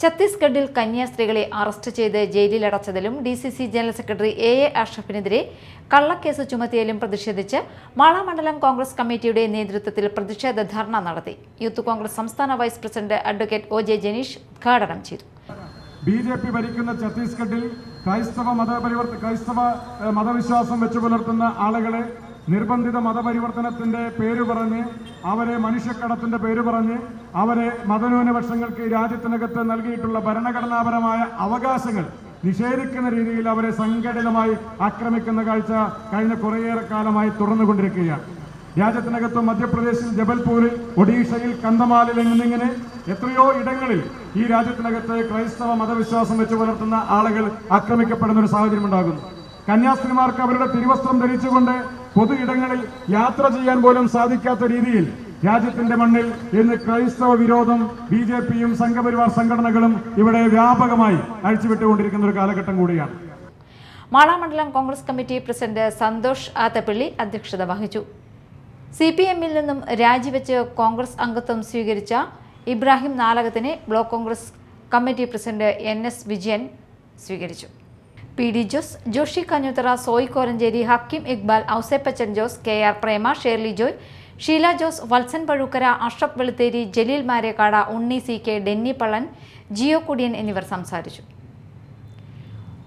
ഛത്തീസ്ഗഡിൽ കന്യാസ്ത്രീകളെ അറസ്റ്റ് ചെയ്ത് ജയിലിലടച്ചതിലും D C C general secretary A A അഷ്റഫിനെതിരെ കള്ളക്കേസ് ചുമത്തിയതിലും പ്രതിഷേധിച്ച് മാള മണ്ഡലം കോൺഗ്രസ് കമ്മിറ്റിയുടെ നേതൃത്വത്തിൽ പ്രതിഷേധ ധർണ നടത്തി. യൂത്ത് കോൺഗ്രസ് സംസ്ഥാന vice president advocate O J Janeesh ഉദ്ഘാടനം ചെയ്തു. ബി ജെ പി ഭരിക്കുന്ന ഛത്തീസ്ഗഡിൽ ക്രൈസ്തവ മതപരിവർത്ത ക്രൈസ്തവ മതവിശ്വാസം വെച്ചു പുലർത്തുന്ന ആളുകളെ നിർബന്ധിത മതപരിവർത്തനത്തിന്റെ പേര് പറഞ്ഞ് അവരെ മനുഷ്യക്കടത്തിന്റെ പേര് പറഞ്ഞ് അവരെ മതന്യൂനപക്ഷങ്ങൾക്ക് രാജ്യത്തിനകത്ത് നൽകിയിട്ടുള്ള ഭരണഘടനാപരമായ അവകാശങ്ങൾ നിഷേധിക്കുന്ന രീതിയിൽ അവരെ സംഘടിതമായി ആക്രമിക്കുന്ന കാഴ്ച കഴിഞ്ഞ കുറേയേറെ കാലമായി തുടർന്നുകൊണ്ടിരിക്കുകയാണ് രാജ്യത്തിനകത്ത് മധ്യപ്രദേശിൽ ജബൽപൂരിൽ ഒഡീഷയിൽ കന്തമാലിൽ എന്നിങ്ങനെ എത്രയോ ഇടങ്ങളിൽ ഈ രാജ്യത്തിനകത്ത് ക്രൈസ്തവ മതവിശ്വാസം വെച്ച് പുലർത്തുന്ന ആളുകൾ ആക്രമിക്കപ്പെടുന്ന ഒരു സാഹചര്യം ഉണ്ടാകുന്നു. കന്യാസ്ത്രീമാർക്ക് അവരുടെ തിരുവസ്ത്രം ധരിച്ചുകൊണ്ട് പൊതു ഇടങ്ങളിൽ യാത്ര ചെയ്യാൻ പോലും സാധിക്കാത്ത രീതിയിൽ രാജ്യത്തിന്റെ മണ്ണിൽ ഇന്ന് ക്രൈസ്തവ വിരോധം ബി ജെ പിയും സംഘപരിവാർ സംഘടനകളും ഇവിടെ വ്യാപകമായി അഴിച്ചുവിട്ടുകൊണ്ടിരിക്കുന്ന ഒരു കാലഘട്ടം കൂടിയാണ്. മാള മണ്ഡലം congress committee president Santhosh Athappilly അധ്യക്ഷത വഹിച്ചു. സി പി എമ്മിൽ നിന്നും രാജിവെച്ച് കോൺഗ്രസ് അംഗത്വം സ്വീകരിച്ച Ibrahim നാലകത്തിനെ block congress committee president N S Vijayan സ്വീകരിച്ചു. P D Jose Joshi Kanjuthara Soy Koranchery Hakkim Iqbal Ouseppachan Jose K R Prema Shirley Joy Sheela Jose Valsan Pazhukkara Ashraf Veluthery Jaleel Marekkada Unni C K Denny Pallan Jio Kudiyan എന്നിവർ സംസാരിച്ചു.